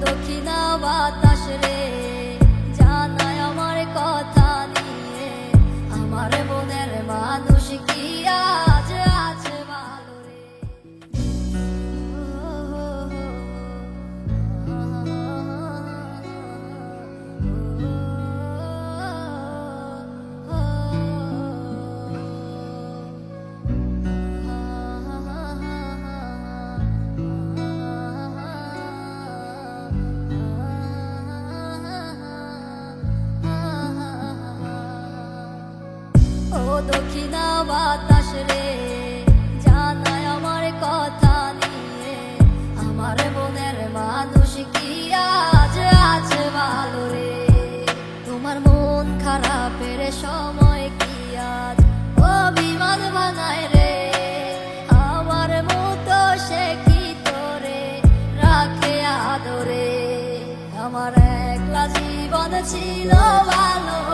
দক্ষিণা বাতাস রে। দক্ষিণা বাতাস রে। জানায় আমার কথা নিয়ে। আমার মনের মানুষ কি আছে ভালো তোমার মন খারাপের সময় কি আজ অভিমান বানায় রে? আমার মতো সে কি তোরে রাখে আদরে? আমার একলা জীবন ছিল ভালো।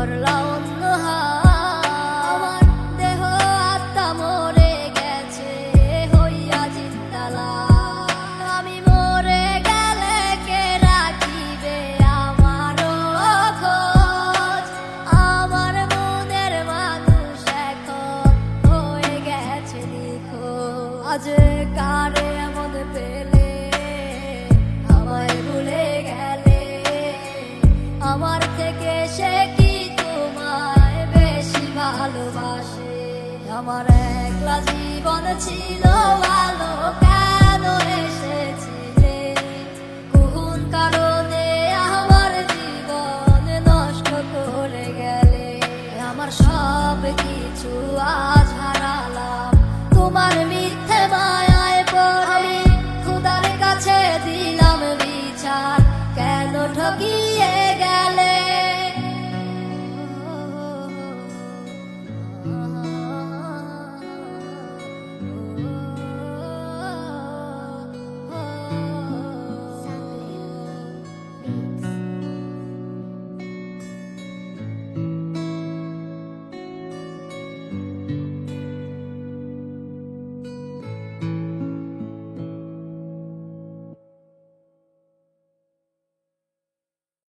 অন্য আমার দেহ আত্মা মরে গেছে, হইয়া আমি মরে গেলে কে রাখিবে আমার মনের হয়ে গেছে আজ পেলে? আমার থেকে সে ভালোবাসে। আমার একলা জীবন ছিল ভালো, কেন এসেছিলে কোন কারণে আমার জীবন নষ্ট করে গেলে। আমার সব কিছু আজ হারালাম। তোমার মিথ্যে